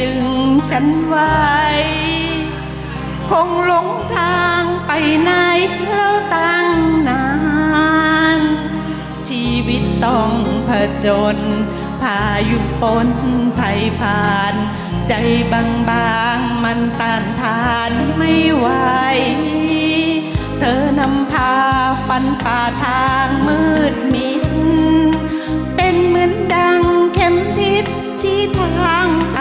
ดึงฉันไว้ คงหลงทางไปไหนแล้วตั้งนาน ชีวิตต้องผจญพายุฝนไผ่ผ่าน ใจบางบางมันต้านทานไม่ไหว เธอนำพาฟันฝ่าทางมืดมิด เป็นเหมือนดังเข็มทิศชี้ทางไป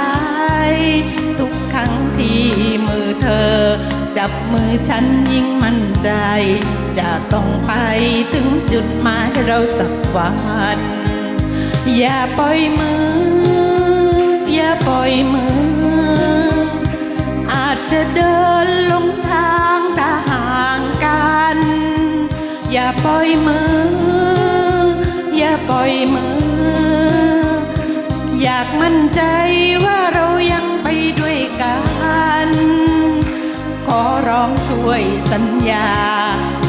จับมือฉันยิ่งมั่นใจ จะต้องไปถึงจุดหมายเราสักวัน อย่าปล่อยมือ อย่าปล่อยมือ อาจจะเดินลงทางถ้าห่างกัน อย่าปล่อยมือ อย่าปล่อยมือ อยากมั่นใจว่า ญา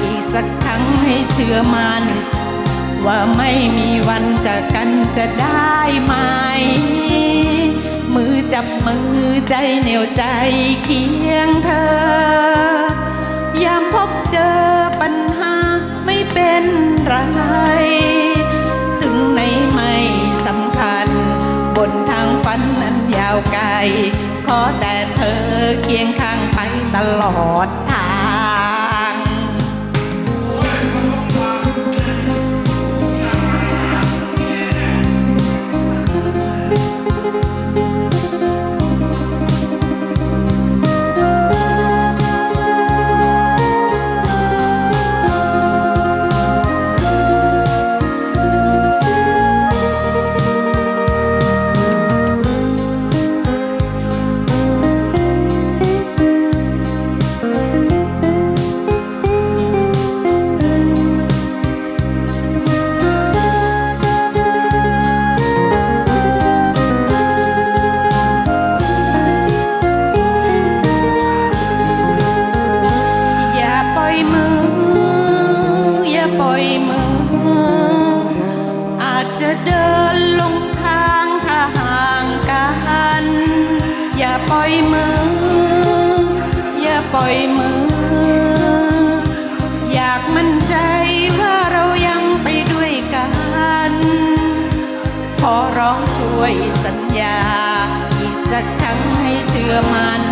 อีกสักครั้งให้เชื่อมัน่นว่าไม่มีวันจากกันจะได้ไหม มือจับมือใจเหนียวใจเคียงเธอ ยามพบเจอปัญหาไม่เป็นไร ถึงไหนไม่สำคัญ บนทางฝันนั้นยาวไกล ขอแต่เธอเคียงข้างไปตลอดทาง อย่าปล่อยมือ อย่าปล่อยมือ อยากมั่นใจว่าเรายังไปด้วยกัน ขอร้องช่วยสัญญา อีกสักครั้งให้เชื่อมัน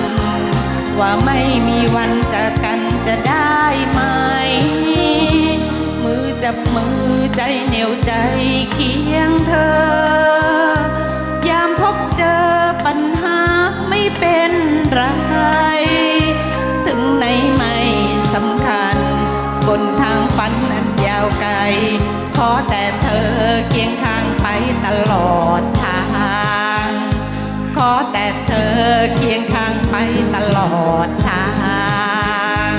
ว่าไม่มีวันจากกันจะได้ไหม มือจับมือใจเหนียวใจเคียงเธอ ขอแต่เธอเคียงข้างไปตลอดทาง ขอแต่เธอเคียงข้างไปตลอดทาง